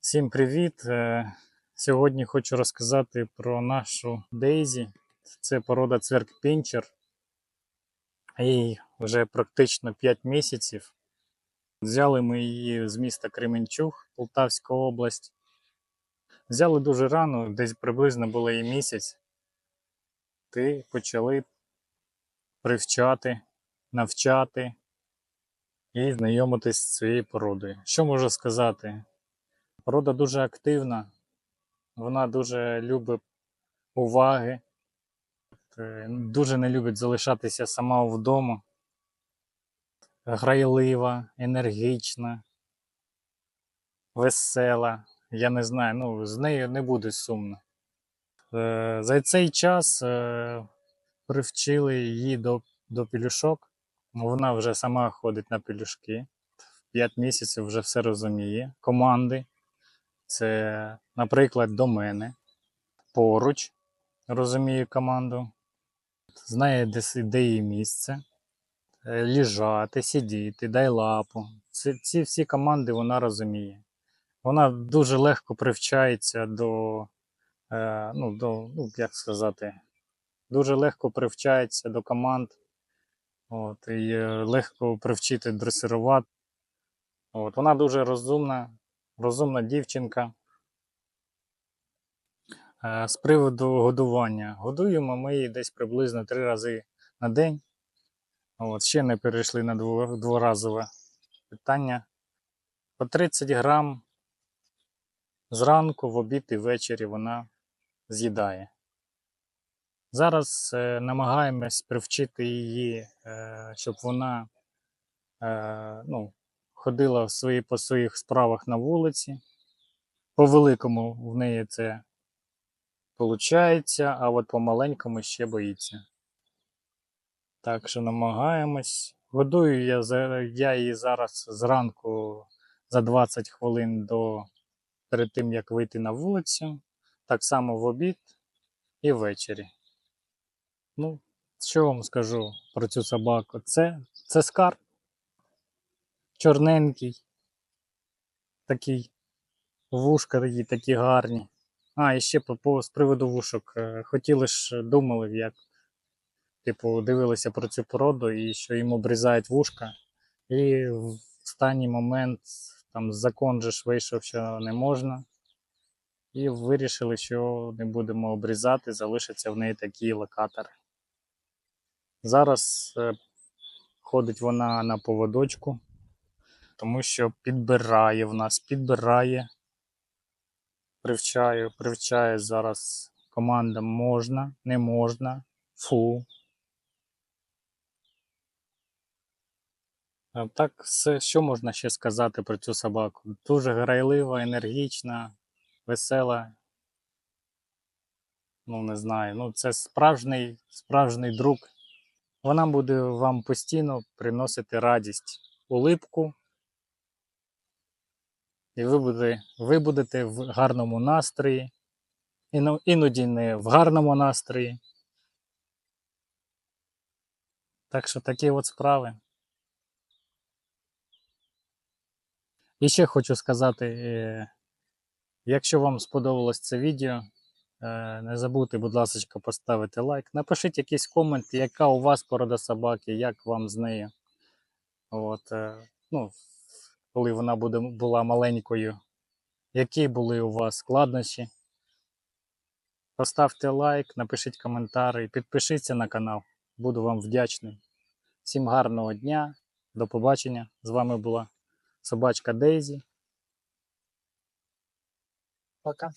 Всім привіт! Е, Сьогодні хочу розказати про нашу Дейзі. Це порода цверк Пінчер. Їй вже практично 5 місяців. Взяли ми її з міста Кременчуг, Полтавська область. Взяли дуже рано, десь приблизно було їй місяць. Ти почали привчати, навчати і знайомитись з цією породою. Що можу сказати? Порода дуже активна, вона дуже любить уваги, е, дуже не любить залишатися сама вдома. Грайлива, енергічна, весела. Я не знаю, ну, з нею не буде сумно. Е, За цей час е, привчили її до, до пелюшок. Вона вже сама ходить на пелюшки. 5 місяців вже все розуміє. Команди. Це, наприклад, до мене. Поруч розуміє команду. Знає, де, де її місце. Е, Ліжати, сидіти, дай лапу. Ці, ці всі команди вона розуміє. Вона дуже легко привчається до, е, ну, до, ну, як сказати, дуже легко привчається до команд. От, і е, легко привчити дресирувати. От, вона дуже розумна, розумна дівчинка. Е, З приводу годування. Годуємо ми її десь приблизно три рази на день. От, ще не перейшли на дворазове питання. По 30 грам зранку, в обід і ввечері вона з'їдає. Зараз е, намагаємось привчити її, е, щоб вона е, ну, ходила в свої, по своїх справах на вулиці. По великому в неї це виходить, а от по маленькому ще боїться. Так що намагаємось. Годую я, я її зараз зранку за 20 хвилин до перед тим, як вийти на вулицю. Так само в обід і ввечері. Ну, що вам скажу про цю собаку? Це, це скарб. Чорненький. Такий. Вушка такі, такі гарні. А, і ще по, по з приводу вушок. Е, Хотіли ж, думали, як типу, дивилися про цю породу і що їм обрізають вушка. І в останній момент там закон же ж вийшов, що не можна. І вирішили, що не будемо обрізати, залишаться в неї такі локатори. Зараз е, ходить вона на поводочку, тому що підбирає в нас, підбирає. Привчаю, привчає зараз команда можна, не можна, фу. Так, що можна ще сказати про цю собаку? Дуже грайлива, енергічна, весела. Ну, не знаю. Ну, це справжній, справжній друг. Вона буде вам постійно приносити радість, улипку. І ви будете, ви будете в гарному настрої. Іноді не в гарному настрої. Так що такі от справи. І ще хочу сказати, е, якщо вам сподобалось це відео, е, не забудьте, будь ласка, поставити лайк. Напишіть якийсь комент, яка у вас порода собаки, як вам з нею. От, е, ну, коли вона буде, була маленькою, які були у вас складнощі. Поставте лайк, напишіть коментар підпишіться на канал. Буду вам вдячний. Всім гарного дня, до побачення. З вами була собачка Дейзі. Пока.